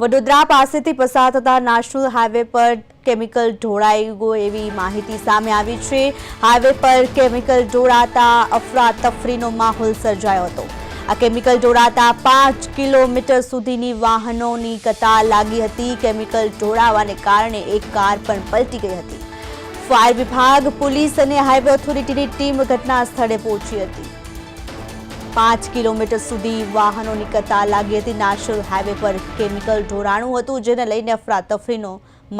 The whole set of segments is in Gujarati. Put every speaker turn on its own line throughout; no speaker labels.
વડોદરા પાસેથી પસાર થતા નેશનલ હાઈવે પર કેમિકલ ઢોળાઈ ગયો એવી માહિતી સામે આવી છે. હાઈવે પર કેમિકલ ઢોળાતા અફરાતફરીનો માહોલ સર્જાયો હતો. આ કેમિકલ ઢોળાતા પાંચ કિલોમીટર સુધીની વાહનોની કતાર લાગી હતી. કેમિકલ ઢોળાવાને કારણે એક કાર પણ પલટી ગઈ હતી. ફાયર વિભાગ, પોલીસ અને હાઈવે ઓથોરિટીની ટીમ ઘટના સ્થળે પહોંચી હતી. પાંચ કિલોમીટર સુધી વાહનોની કતાર લાગી હતી. નેશનલ હાઈવે પર કેમિકલ ઢોળાણું હતું, જેને લઈને અફરાતફરીનો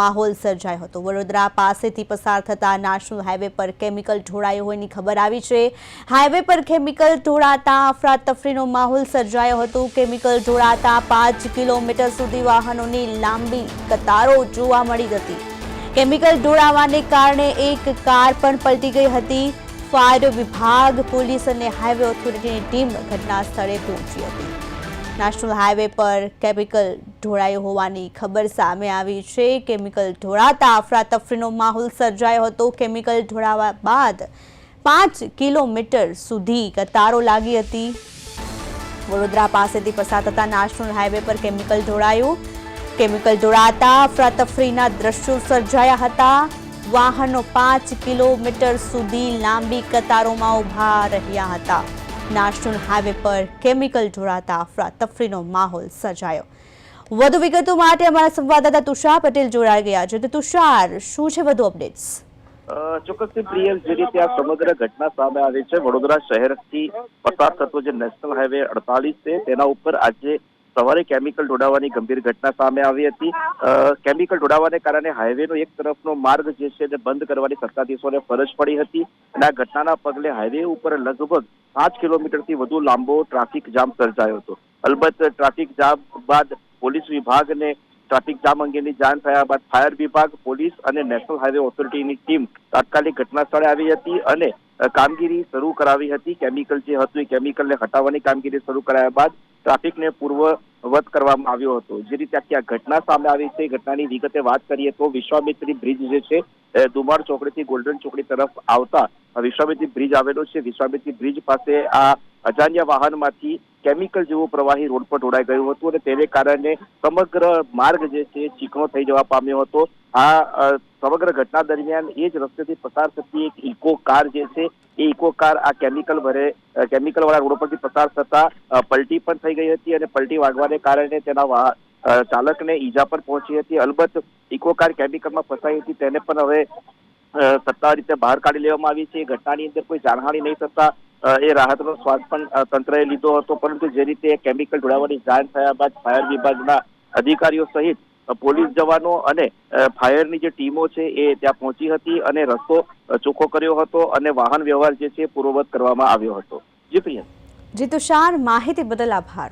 માહોલ સર્જાયો હતો. વડોદરા પાસેથી પસાર થતા નેશનલ હાઈવે પર કેમિકલ ઢોળાયું હોવાની ખબર આવી છે. હાઈવે પર કેમિકલ ઢોળાતા અફરાતફરીનો માહોલ સર્જાયો હતો. કેમિકલ ઢોળાતા પાંચ કિલોમીટર સુધી વાહનોની લાંબી કતારો જોવા મળી હતી. કેમિકલ ઢોળાવાને કારણે એક કાર પણ પલટી ગઈ હતી. ફાયર વિભાગ, પોલીસ અને હાઈવે ઓથોરિટીની ટીમ ઘટના સ્થળે પહોંચી હતી. નેશનલ હાઈવે પર કેમિકલ ઢોળાયું હોવાની ખબર સામે આવી છે. કેમિકલ ઢોળાતા અફરાતફરીનો માહોલ સર્જાયો હતો. કેમિકલ ઢોળાવા બાદ પાંચ કિલોમીટર સુધી કતારો લાગી હતી. વડોદરા પાસેથી પસાર થતા નેશનલ હાઈવે પર કેમિકલ ઢોળાયું. કેમિકલ ઢોળાતા અફરાતફરીના દ્રશ્યો સર્જાયા હતા. વાહનો પાંચ કિલોમીટર સુધી લાંબી કતારોમાં ઊભા રહ્યા હતા. નાશનલ હાઈવે પર કેમિકલ ઢોળાતા અફરાતફરીનો માહોલ સર્જાયો. વધુ વિગતો માટે અમારા સંવાદદાતા તુષાર પટેલ જોડાઈ ગયા છે. તો તુષાર, શું છે વધુ અપડેટ્સ?
ચોક્કસથી પ્રિય, જે રીતે આ સમગ્ર ઘટના સામે આવી છે, વડોદરા શહેરથી પસાર થતો જે નેશનલ હાઈવે અડતાલીસ છે, તેના ઉપર આજે સવારે કેમિકલ ઢોળાવાની ગંભીર ઘટના સામે આવી હતી. કેમિકલ ઢોળાવાને કારણે હાઈવેનો એક તરફનો માર્ગ જે છે તે બંધ કરવાની સત્તાધીશોને ફરજ પડી હતી અને આ ઘટનાના પગલે હાઈવે ઉપર લગભગ પાંચ કિલોમીટરથી વધુ લાંબો ટ્રાફિક જામ સર્જાયો હતો. અલબત્ત ટ્રાફિક જામ બાદ પોલીસ વિભાગને ટ્રાફિક જામ અંગેની જાણ થયા બાદ ફાયર વિભાગ, પોલીસ અને નેશનલ હાઈવે ઓથોરિટીની ટીમ તાત્કાલિક ઘટના સ્થળે આવી હતી અને કામગીરી શરૂ કરાવી હતી. કેમિકલ જે હતું એ કેમિકલને હટાવવાની કામગીરી શરૂ કરાયા બાદ ટ્રાફિકને પૂર્વવત કરવામાં આવ્યો હતો. જે રીતે આખી આ ઘટના સામે આવી છે, ઘટનાની વિગતે વાત કરીએ તો વિશ્વામિત્રી બ્રિજ જે છે, એ દુમાળ ચોકડીથી ગોલ્ડન ચોકડી તરફ આવતા વિશ્વામિત્રી બ્રિજ આવેલો છે. વિશ્વામિત્રી બ્રિજ પાસે આ અજાણ્યા વાહનમાંથી કેમિકલ જેવો પ્રવાહી રોડ પર ઢોળાઈ ગયું હતું અને તેને કારણે સમગ્ર માર્ગ જે છે ચીકણો થઈ જવા પામ્યો હતો. આ સમગ્ર ઘટના દરમિયાન એ જ રસ્તેથી પસાર થતી એક ઇકો કાર જે છે એ ઇકો કાર આ કેમિકલ ભરે કેમિકલ વાળા રોડ પરથી પસાર થતા પલટી પણ થઈ ગઈ હતી અને પલટી વાગવાને કારણે તેના ચાલકને ઈજા પણ પહોંચી હતી. અલબત્ત ઇકો કાર કેમિકલમાં ફસાઈ હતી, તેને પણ હવે સત્તાવાર રીતે બહાર કાઢી લેવામાં આવી છે. ઘટનાની અંદર કોઈ જાનહાનિ નહીં થતા એ રાહતનો શ્વાસ પણ તંત્રએ લીધો હતો. પરંતુ જે રીતે કેમિકલ જોડાવાની જાણ થયા બાદ ફાયર વિભાગના અધિકારીઓ સહિત પોલીસ જવાનો અને ફાયરની જે ટીમો છે એ ત્યાં પહોંચી હતી અને રસ્તો ચોખ્ખો કર્યો હતો અને વાહન વ્યવહાર જે છે પૂર્વવત કરવામાં આવ્યો હતો. જી પ્રિય.
માહિતી બદલ આભાર.